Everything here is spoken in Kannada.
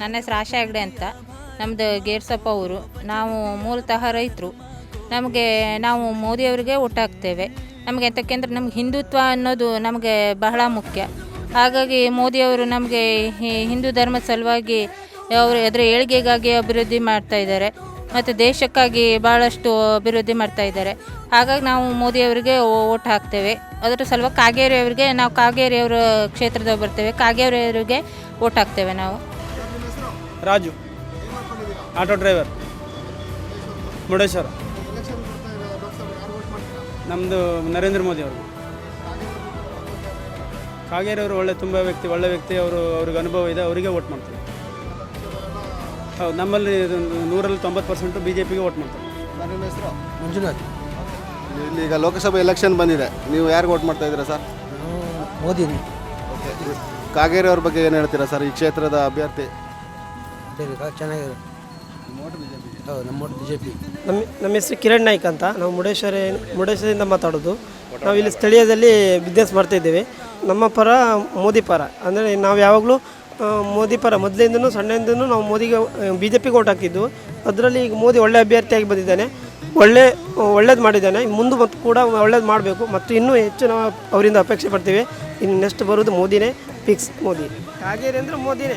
ನನ್ನ ಹೆಸರು ಆಶಾ ಹೆಗ್ಡೆ ಅಂತ. ನಮ್ಮದು ಗೇರ್ಸಪ್ಪ ಊರು. ನಾವು ಮೂಲತಃ ರೈತರು. ನಮಗೆ ನಾವು ಮೋದಿಯವರಿಗೆ ಒಟ್ಟಾಗ್ತೇವೆ ನಮಗೆ ಎಂತಕ್ಕೆಂದ್ರೆ ನಮ್ಗೆ ಹಿಂದುತ್ವ ಅನ್ನೋದು ನಮಗೆ ಬಹಳ ಮುಖ್ಯ. ಹಾಗಾಗಿ ಮೋದಿಯವರು ನಮಗೆ ಹಿಂದೂ ಧರ್ಮದ ಸಲುವಾಗಿ ಅವರು ಅದರ ಏಳಿಗೆಗಾಗಿ ಅಭಿವೃದ್ಧಿ ಮಾಡ್ತಾ ಇದ್ದಾರೆ. ಮತ್ತು ದೇಶಕ್ಕಾಗಿ ಭಾಳಷ್ಟು ಅಭಿವೃದ್ಧಿ ಮಾಡ್ತಾ ಇದ್ದಾರೆ. ಹಾಗಾಗಿ ನಾವು ಮೋದಿಯವರಿಗೆ ಓಟ್ ಹಾಕ್ತೇವೆ. ಅದರ ಸಲುವಾಗಿ ಕಾಗೇರಿಯವರಿಗೆ ನಾವು ಕಾಗೇರಿ ಕ್ಷೇತ್ರದವ್ರು ಬರ್ತೇವೆ. ಕಾಗೇರಿಯವರಿಗೆ ಓಟ್ ಹಾಕ್ತೇವೆ ನಾವು. ರಾಜು. Auto driver. ಮುರುಡೇಶ್ವರ. ನಮ್ಮದು ನರೇಂದ್ರ ಮೋದಿ ಅವರು. ಕಾಗೇರಿ ಅವರು ಒಳ್ಳೆ ತುಂಬ ವ್ಯಕ್ತಿ ಒಳ್ಳೆ ವ್ಯಕ್ತಿ. ಅವರು ಅವ್ರಿಗೆ ಅನುಭವ ಇದೆ ಅವರಿಗೆ ಓಟ್ ಮಾಡ್ತೀವಿ. ಹೌದು ನಮ್ಮಲ್ಲಿ ಇದೊಂದು ನೂರಲ್ಲಿ ತೊಂಬತ್ತು ಪರ್ಸೆಂಟು ಬಿ ಜೆ ಪಿಗೆ ವೋಟ್ ಮಾಡ್ತಾರೆ. ಹೆಸರು ಮಂಜುನಾಥ್. ಇಲ್ಲಿ ಈಗ ಲೋಕಸಭೆ ಎಲೆಕ್ಷನ್ ಬಂದಿದೆ. ನೀವು ಯಾರಿಗೆ ವೋಟ್ ಮಾಡ್ತಾ ಇದ್ದೀರಾ ಸರ್? ಮೋದಿ ಕಾಗೇರಿ ಅವ್ರ ಬಗ್ಗೆ ಏನು ಹೇಳ್ತೀರಾ ಸರ್? ಈ ಕ್ಷೇತ್ರದ ಅಭ್ಯರ್ಥಿ. ಚೆನ್ನಾಗಿದೆ. ಹೌದು ನಮ್ಮ ಬಿ ಜೆ ಪಿ ನಮ್ಮ ನಮ್ಮ ಹೆಸರು ಕಿರಣ್ ನಾಯ್ಕ್ ಅಂತ. ನಾವು ಮುರುಡೇಶ್ವರ ಮುರುಡೇಶ್ವರದಿಂದ ಮಾತಾಡೋದು. ನಾವು ಇಲ್ಲಿ ಸ್ಥಳೀಯದಲ್ಲಿ ಬಿಸ್ನೆಸ್ ಮಾಡ್ತಾ ಇದ್ದೇವೆ. ನಮ್ಮ ಪರ ಮೋದಿ ಪರ. ಅಂದರೆ ನಾವು ಯಾವಾಗಲೂ ಮೋದಿ ಪರ. ಮೊದಲಿಂದನೂ ಸಣ್ಣದಿಂದನೂ ನಾವು ಮೋದಿಗೆ ಬಿ ಜೆ ಪಿಗೆ ಓಟ್ ಹಾಕಿದ್ದು. ಅದರಲ್ಲಿ ಈಗ ಮೋದಿ ಒಳ್ಳೆ ಅಭ್ಯರ್ಥಿಯಾಗಿ ಬಂದಿದ್ದಾನೆ. ಒಳ್ಳೆ ಒಳ್ಳೇದು ಮಾಡಿದ್ದಾನೆ. ಮುಂದೆ ಮತ್ತು ಕೂಡ ಒಳ್ಳೇದು ಮಾಡಬೇಕು. ಮತ್ತು ಇನ್ನೂ ಹೆಚ್ಚು ನಾವು ಅವರಿಂದ ಅಪೇಕ್ಷೆ ಪಡ್ತೀವಿ. ಇನ್ನು ನೆಕ್ಸ್ಟ್ ಬರೋದು ಮೋದಿನೇ. ಫಿಕ್ಸ್ ಮೋದಿ. ಕಾಗೇರಿ ಅಂದರೆ ಮೋದಿನೇ.